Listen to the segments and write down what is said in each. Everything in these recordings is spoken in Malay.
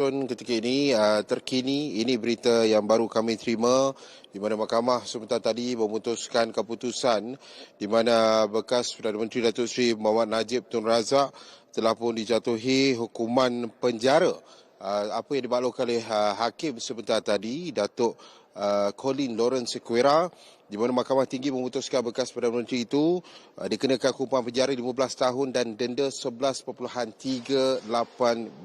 ketika ini uh, terkini ini berita yang baru kami terima di mana mahkamah sebentar tadi memutuskan keputusan di mana bekas Perdana Menteri Datuk Seri Muhammad Najib Tun Razak telah pun dijatuhi hukuman penjara. Uh, apa yang dimaklumkan oleh uh, hakim sebentar tadi Datuk uh, Colin Lawrence Sequeira di mana Mahkamah Tinggi memutuskan bekas Perdana Menteri itu uh, dikenakan hukuman penjara 15 tahun dan denda 11.38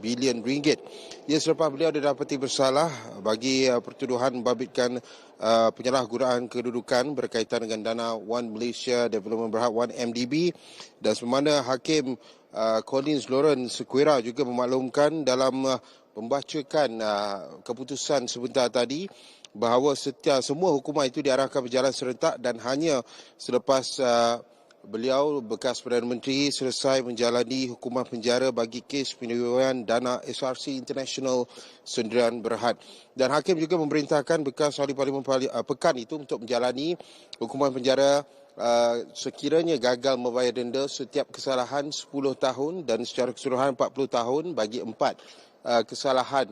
bilion ringgit. Ia selepas beliau didapati bersalah bagi uh, pertuduhan membabitkan uh, penyalahgunaan kedudukan berkaitan dengan dana One Malaysia Development Berhad One MDB dan semana Hakim uh, Collins Lawrence Sequeira juga memaklumkan dalam uh, membacakan uh, keputusan sebentar tadi bahawa setiap semua hukuman itu diarahkan berjalan serentak dan hanya selepas uh, beliau bekas Perdana Menteri selesai menjalani hukuman penjara bagi kes penyelenggaraan dana SRC International Sendirian Berhad. Dan hakim juga memerintahkan bekas ahli parlimen uh, pekan itu untuk menjalani hukuman penjara uh, sekiranya gagal membayar denda setiap kesalahan 10 tahun dan secara keseluruhan 40 tahun bagi empat uh, kesalahan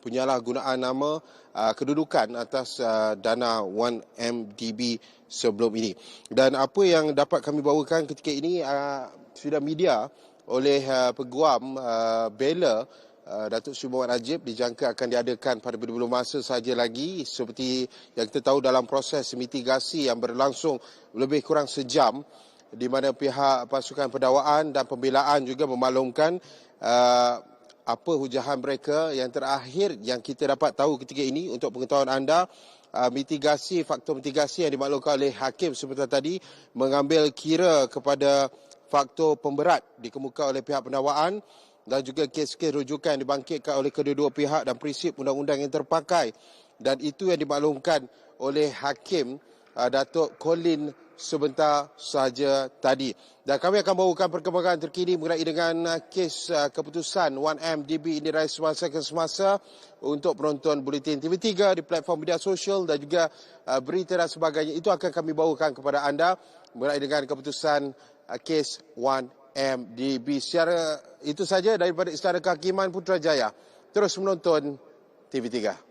penyalahgunaan nama uh, kedudukan atas uh, dana 1MDB sebelum ini. Dan apa yang dapat kami bawakan ketika ini uh, sudah media oleh uh, peguam uh, Bella uh, Datuk Seri Muhammad Najib dijangka akan diadakan pada belum masa saja lagi seperti yang kita tahu dalam proses mitigasi yang berlangsung lebih kurang sejam di mana pihak pasukan pendakwaan dan pembelaan juga memaklumkan uh, apa hujahan mereka. Yang terakhir yang kita dapat tahu ketika ini untuk pengetahuan anda uh, mitigasi faktor mitigasi yang dimaklumkan oleh hakim sebentar tadi mengambil kira kepada faktor pemberat dikemuka oleh pihak pendakwaan dan juga kes-kes rujukan yang dibangkitkan oleh kedua-dua pihak dan prinsip undang-undang yang terpakai. Dan itu yang dimaklumkan oleh hakim uh, Datuk Colin sebentar saja tadi. Dan kami akan bawakan perkembangan terkini mengenai dengan uh, kes uh, keputusan 1MDB ini raya semasa ke semasa untuk penonton Bulletin TV3 di platform media sosial dan juga uh, berita dan sebagainya. Itu akan kami bawakan kepada anda mengenai dengan keputusan kes 1MDB. Secara itu saja daripada Istana Kehakiman Putrajaya. Terus menonton TV3.